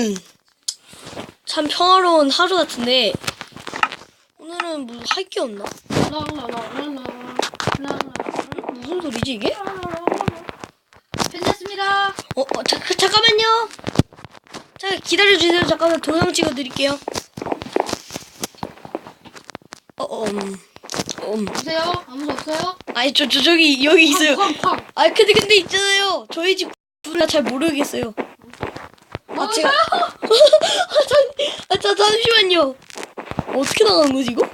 오늘은 참 평화로운 하루 같은데 오늘은 뭐 할 게 없나? 무슨 소리지 이게? 끝났습니다. 어, 어 자, 잠깐만요. 자 기다려 주세요. 잠깐만 동영 찍어 드릴게요. 어, 어, 음, 음. 보세요. 아무도 없어요? 아니 저, 저 저기 여기 있어요. 아니 근데 근데 있잖아요. 저희 집 구라 잘 모르겠어요. 아 제가 아, 잠, 아, 자, 잠시만요. 어떻게 나가는 거지 이거?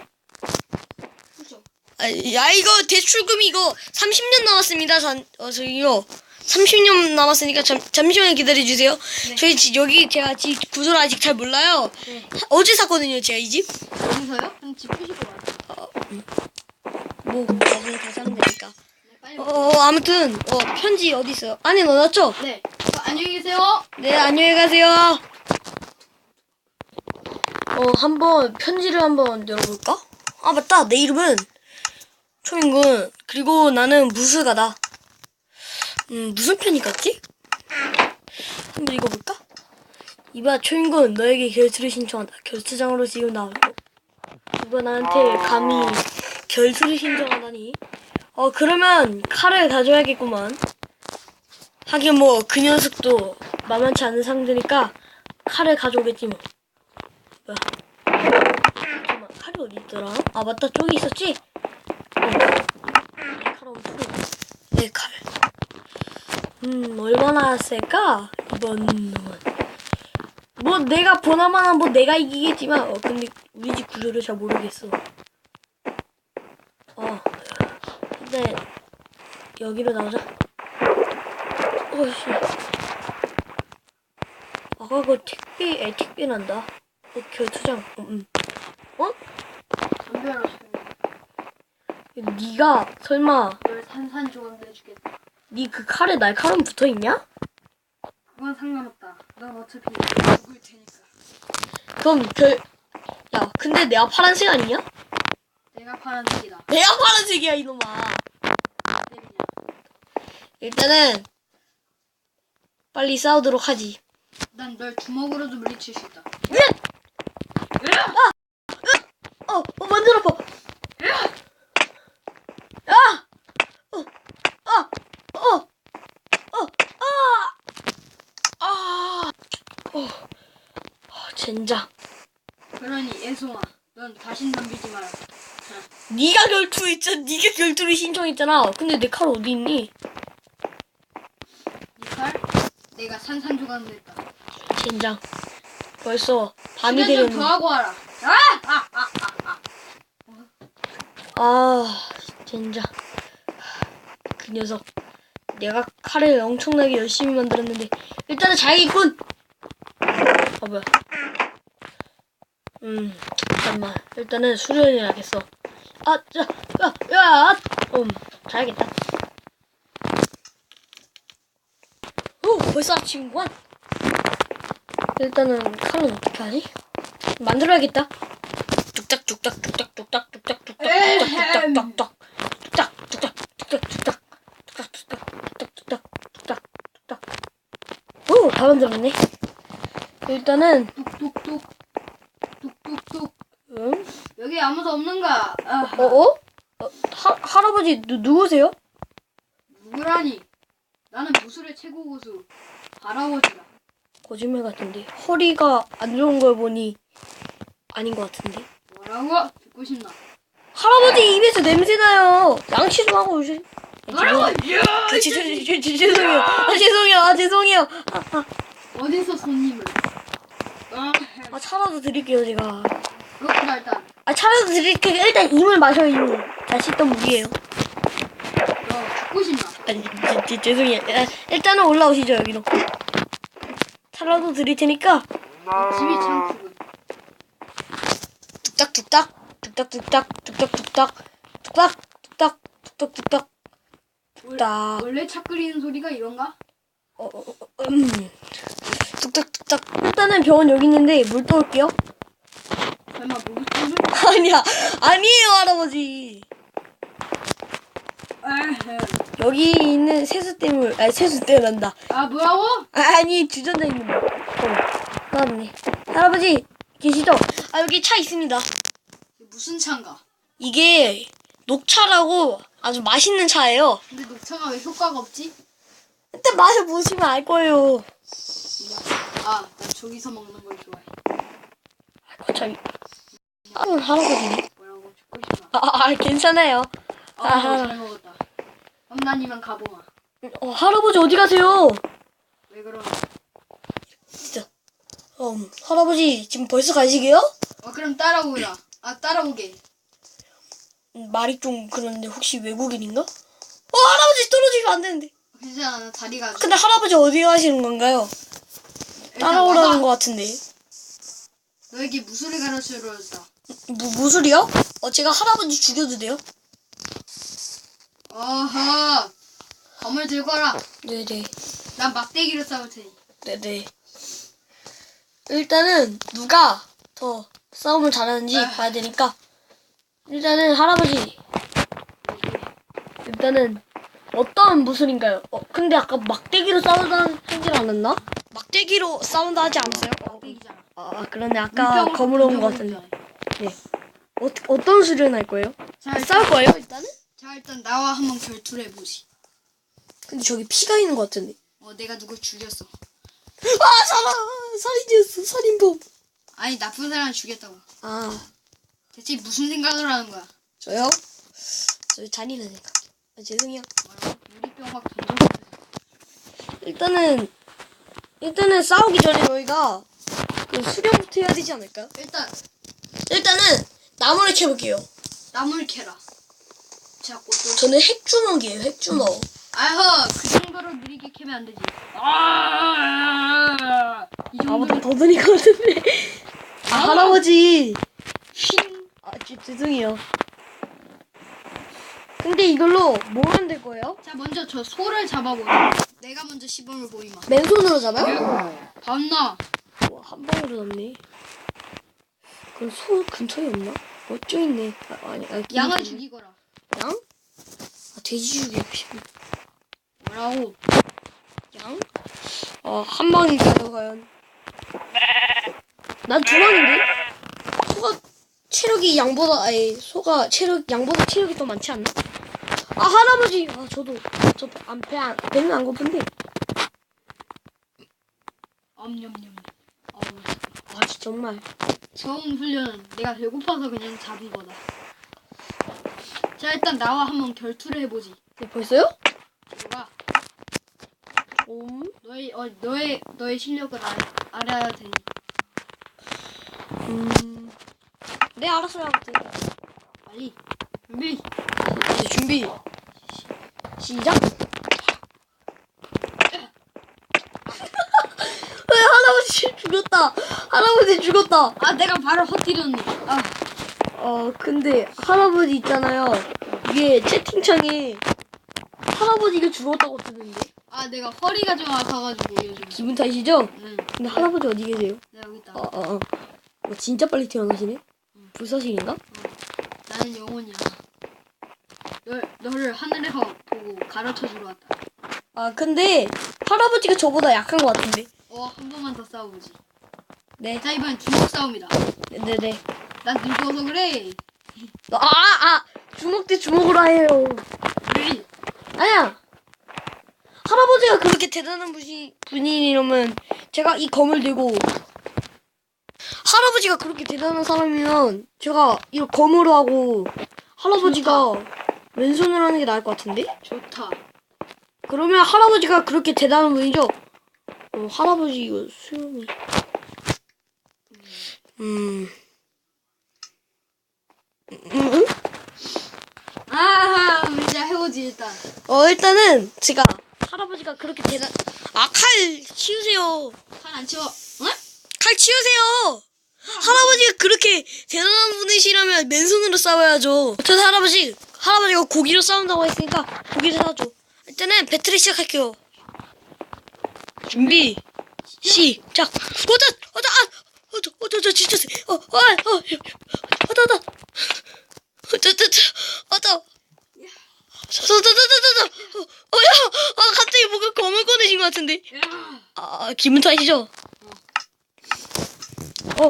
아, 야 이거 대출금 이거 30년 남았습니다. 잠, 어 저기요. 30년 남았으니까 잠, 잠시만 기다려 주세요. 저희 집 여기 제가 집 구조를 아직 잘 몰라요. 네. 어제 샀거든요, 제가 이 집. 어디서요? 그럼 집 푸시고 와요. 뭐 나중에 다시 하면 되니까. 네, 빨리. 어, 어 아무튼 어 편지 어디 있어요? 안에 넣어놨죠? 네. 어, 안녕히 계세요. 네 안녕히 가세요. 어 한번 편지를 한번 열어볼까? 아 맞다 내 이름은 초민군 그리고 나는 무술가다. 음 무슨 편이 같지? 한번 읽어볼까? 이봐 초민군 너에게 결투를 신청한다. 결투장으로 지금 나오고 누가 나한테 감히 결투를 신청하다니? 어 그러면 칼을 가져야겠구만. 하긴 뭐 그 녀석도 만만치 않은 상대니까 칼을 가져오겠지 뭐. 뭐야? 잠깐만 칼이 어디 있더라? 아 맞다 저기 있었지? 어. 칼 엄청 내 칼. 음 얼마나 쓸까 이번 놈은. 뭐 내가 보나마나 뭐 내가 이기겠지만 어 근데 우리 집 구조를 잘 모르겠어. 어 근데 여기로 나오자. 어씨. 아까 그 택배, 에, 택배 난다. 어, 결투장. 음, 음. 담배하러 싶으면 네가 설마 널 산산 조각 내 주겠다. 네 그 칼에 날카로움 붙어 있냐? 그건 상관없다. 넌 어차피 죽을 테니까. 그럼 결. 야, 근데 내가 파란색 아니냐? 내가 파란색이다. 내가 파란색이야 이놈아. 때리냐. 일단은 빨리 싸우도록 하지. 난 널 주먹으로도 물리칠 수 있다. 어, 어 만들어 봐. 야! 어, 아, 어, 어, 아, 아, 어, 어, 젠장. 그러니 애송아, 넌 다신 덤비지 마라. 네가 결투했잖아. 네가 결투를 신청했잖아. 근데 내 칼 어디 있니? 내가 산산조각 냈다. 젠장. 벌써 밤이 시간 좀 되려는. 더 하고 와라. 아! 아! 아! 아! 아! 아, 젠장. 그 녀석. 내가 칼을 엄청나게 열심히 만들었는데 일단은 잘겠군. 아 뭐야? 음, 잠깐만. 일단은 수련을 해야겠어. 아, 자, 야, 야, 음, 잘하겠다. 오, 벌써 아침이구만. 일단은 칼은 어떻게 하지? 만들어야겠다. 뚝딱 뚝딱 뚝딱 뚝딱 뚝딱 뚝딱 뚝딱 뚝딱 뚝딱 뚝딱 뚝딱 뚝딱 뚝딱 뚝딱 뚝딱 뚝딱 뚝딱 오, 다 만들었네. 일단은 뚝뚝뚝. 뚝뚝뚝. 응? 여기 아무도 없는가? 아, 어, 어? 어, 하, 할아버지 누, 누구세요? 누구라니? 나는 무술의 최고 고수 할아버지다. 거짓말 같은데 허리가 안 좋은 걸 보니 아닌 것 같은데 뭐라고? 듣고 싶나? 할아버지 입에서 냄새 나요 양치 좀 하고 오시 뭐라고? 아, 죄송해요 아 죄송해요 아 죄송해요 아, 아, 어디서 손님을? 아, 아 차라도 드릴게요 제가 그렇구나 일단. 아 차라도 드릴게요 일단 이물 마셔요 이물 잘 씻던 물이에요? 아니 제, 제, 죄송해요. 아, 일단은 올라오시죠 여기로. 차라도 드릴 테니까. 집이 참 크군. 뚝딱뚝딱. 뚝딱뚝딱. 뚝딱뚝딱. 뚝딱 뚝딱. 뚝딱뚝딱. 뚝딱. 원래 차 끓이는 소리가 이런가? 어, 어, 어, 음. 뚝딱뚝딱. 일단은 병원 여기 있는데 물 떠올게요. 설마 목욕탕을? 아니야. 아니에요 할아버지. 에헤. 여기 있는 세수대물 아니 세수대 난다 아 뭐라고? 아 니 주전자 있는 거 어. 맞네. 할아버지 계시죠? 아 여기 차 있습니다. 무슨 차인가? 이게 녹차라고 아주 맛있는 차예요. 근데 녹차가 왜 효과가 없지? 일단 마셔보시면 알 거예요. 아, 나 저기서 먹는 걸 좋아해. 어차피 아는 할아버지네. 뭐라고 죽고 싶나? 아, 아 괜찮아요. 아, 아하. 잘 먹었다. 이만 가보마. 어, 할아버지 어디 가세요? 왜 그러나? 진짜. 음, 할아버지 지금 벌써 가시게요? 어, 그럼 따라오라. 아, 따라오게. 음, 말이 좀 그런데 혹시 외국인인가? 어 할아버지 떨어지면 안 되는데. 괜찮아, 나 다리가 아주. 근데 할아버지 어디 가시는 건가요? 일단 따라오라는 와봐. 것 같은데. 너에게 무술을 가르치러 왔다. 무, 무술이요? 어 제가 할아버지 죽여도 돼요? 어허. 검을 들고 와라. 네네. 난 막대기로 싸울 테니. 네네. 일단은 누가 더 싸움을 잘하는지 아. 봐야 되니까 일단은 할아버지 일단은 어떤 무술인가요? 어 근데 아까 막대기로 싸운다 하지 않았나? 막대기로 싸운다 하지 않았어요? 막대기잖아. 아 그런데 아까 검으로 온 것 같은데 네. 어, 어떤 수련 할 거예요? 자, 아, 일단, 싸울 거예요 일단은? 자, 일단 나와 한번 결투를 해보지. 근데 저기 피가 있는 것 같은데 어, 내가 누굴 죽였어. 아 살아 살인이었어 살인범 아니, 나쁜 사람을 죽였다고. 아 대체 무슨 생각을 하는 거야? 저요? 저 잔인한 생각 아, 죄송해요 뭐라고? 유리병 확 던져. 일단은 일단은 싸우기 전에 저희가 그 수련부터 해야 되지 않을까요? 일단 일단은 나무를 캐볼게요. 나무를 캐라. 자, 꽃도. 저는 핵주먹이에요. 핵주먹. 아허, 그 정도로 느리게 캐면 안 되지. 아, 이 아무도 정도로 더 드릴 것 같은데. 아 할아버지. 휘. 아 지- 죄송해요. 근데 이걸로 뭐 만들 거예요? 자, 먼저 저 소를 잡아보자. 내가 먼저 시범을 보이마. 맨손으로 잡아요? 봤나? 와, 한 방으로 잡네. 그럼 소 근처에 없나? 어쩌 있네. 아, 아니, 아, 양을. 죽이거라. 양? 아, 돼지 죽이고 싶네. 뭐라고? 양? 어, 한 방인가요, 과연? 난 두 방인데? 소가 체력이 양보다, 아니, 소가 체력, 양보다 체력이 더 많지 않나? 아, 할아버지! 아, 저도, 저, 안, 배, 안, 배는 안 고픈데. 엄냠냠. 어우, 아, 진짜 정말. 처음 훈련은 내가 배고파서 그냥 잡은 거다. 자, 일단 나와 한번 결투를 해보지. 네, 벌써요? 음, 너의 어, 너의 너의 실력을 알, 알아야 되니. 음. 네, 알았어요, 아무튼. 빨리 준비. 이제 준비. 시작. 왜 할아버지 죽었다. 할아버지 죽었다. 아, 내가 바로 헛디렸네. 아, 어 근데 할아버지 있잖아요. 이게 채팅창에 할아버지가 죽었다고 뜨는데 아, 내가 허리가 좀 아파가지고 요즘. 기분 탓이죠? 응, 근데 할아버지 어디 계세요? 내가 여기 있다. 어어 어. 어, 진짜 빨리 태어나시네? 불사신인가? 나는 영혼이야. 너, 너를 하늘에서 보고 가르쳐 주러 왔다. 아 근데 할아버지가 저보다 약한 것 같은데. 어, 한 번만 더 싸워보지. 네. 자, 이번엔 주먹 싸움이다. 네네. 난 늙어서 그래. 아, 아, 주먹 대 주먹으로 해요. 아니야. 할아버지가 그렇게 대단한 분이, 분이라면 제가 이 검을 들고 할아버지가 그렇게 대단한 사람이면 제가 이 검으로 하고 할아버지가 왼손으로 하는 게 나을 것 같은데? 좋다. 그러면 할아버지가 그렇게 대단한 분이죠? 어, 할아버지 이거 수염이 음... 음, 음? 아, 이제 해보지 일단. 어 일단은 제가 할아버지가 그렇게 대단 아 칼 치우세요 칼 안 치워. 응? 칼 치우세요 할아버지가 그렇게 대단한 분이시라면 맨손으로 싸워야죠 저 할아버지 할아버지가 고기로 싸운다고 했으니까 고기를 사줘 일단은 배틀을 시작할게요 준비 시작 어다 어다 아 어다 어다 저 진짜 세 어어어 어다 어다 어다 어다 어다 저저저저저저 어야 아 갑자기 검을 꺼내신 것 같은데 야. 아 기분 탓이죠 어?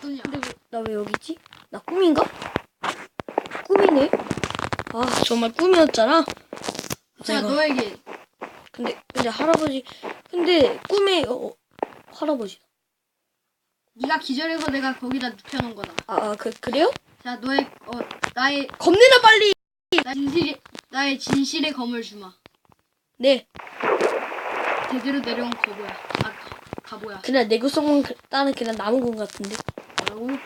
근데 나 왜 여기 있지? 나 꿈인가? 꿈이네. 아, 정말 꿈이었잖아. 자, 내가- 너에게 근데 근데 할아버지 근데 꿈에 어, 어, 할아버지. 네가 기절해서 내가 거기다 눕혀놓은 거다. 아, 아, 그 그래요? 자, 너의 어 나의 겁내나 빨리. 나 진실 나의 진실의 검을 주마. 네. 제대로 내려온 거보야. 아 가- 가보야. 그냥 내구성만 그- 따는 그냥 남은 것 같은데. 뭐라고?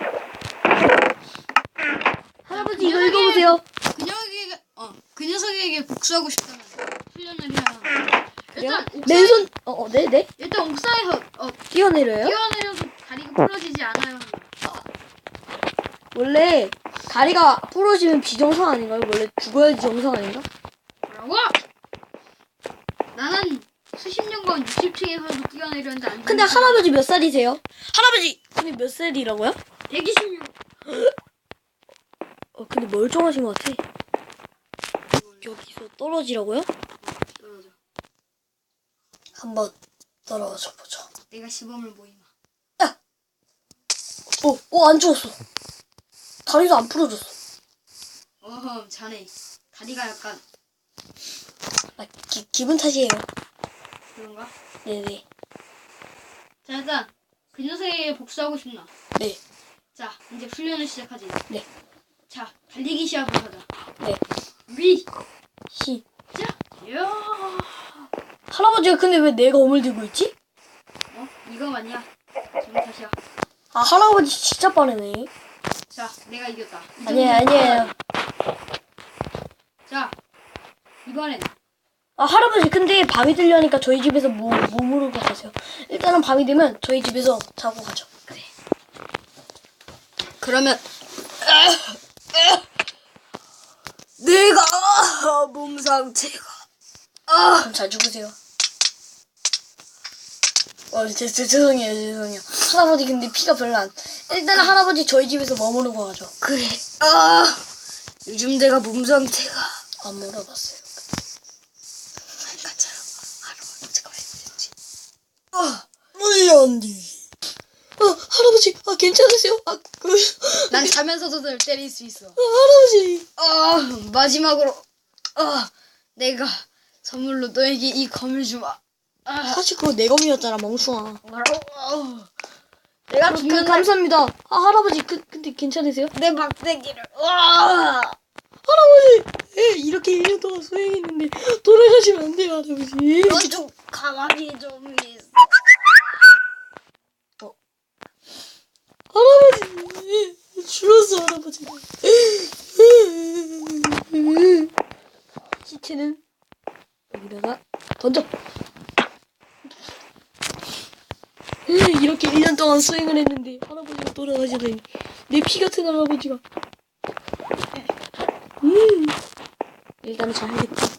할아버지 이거 읽어보세요. 그 녀석에게 어 그 녀석에게 복수하고 싶다면 훈련을 해야 한다. 일단 옥상 맨손 어, 어, 네, 네. 일단 옥상에서 어 뛰어내려요? 뛰어내려서 다리가 부러지지 않아야 한다. 원래 다리가 부러지면 비정상 아닌가요? 원래 죽어야지 정상 아닌가? 뭐라고? 나는 수십 년간 60층에서도 뛰어내렸는데 안 근데 할아버지 몇 살이세요? 할아버지 근데 몇 살이라고요? 126. 어 근데 멀쩡하신 것 같아. 여기서 떨어지라고요? 떨어져. 한번 떨어져 보자. 내가 시범을 보이마. 어, 어, 안 죽었어. 다리도 안 부러졌어. 어흠 자네 다리가 약간 아, 기, 기분 탓이에요. 그런가? 네네. 자 일단 그 녀석에게 복수하고 싶나? 네. 자 이제 훈련을 시작하지. 네. 자 달리기 시합을 하자. 네. 위. 시. 자. 야. 할아버지가 근데 왜 내가 엄을 들고 있지? 어 이거 아니야. 잘못하시야. 아, 할아버지 진짜 빠르네. 자 내가 이겼다. 이 아니에요, 아니에요. 자 이번엔 아, 할아버지 근데 밤이 되려니까 저희 집에서 뭐, 뭐 물고 가세요? 일단은 밤이 되면 저희 집에서 자고 가죠. 그래. 그러면 내가 몸 상태가 아, 그럼 잘 죽으세요. 어, 제, 제, 죄송해요, 죄송해요. 할아버지 근데 피가 별로 안. 일단은 할아버지 저희 집에서 머무르고 가죠. 그래. 아, 요즘 내가 몸 상태가 안 물어봤어요. 한가처럼 할아버지가 했는지. 아, 물론 뒤. 어, 할아버지, 아 괜찮으세요? 아, 그, 난 자면서도 널 때릴 수 있어. 아, 할아버지. 아 마지막으로 아 내가 선물로 너에게 이 검을 주마. 아 사실 그거 내 검이었잖아, 멍충아. 어. 내가 그, 죽는 날 감사합니다. 아, 할아버지, 그, 근데 괜찮으세요? 내 막대기를 와 할아버지! 예, 이렇게 1년 동안 수행했는데 돌아가시면 안 돼요, 할아버지. 너좀 가만히 좀 있어. 할아버지! 죽었어, 할아버지가. 시체는 여기다가 던져. 이렇게 1년 동 안 수행을 했는데 할아버지가 돌아가시다니. 내 피 같은 할아버지가. 음. 일단은 자야겠다.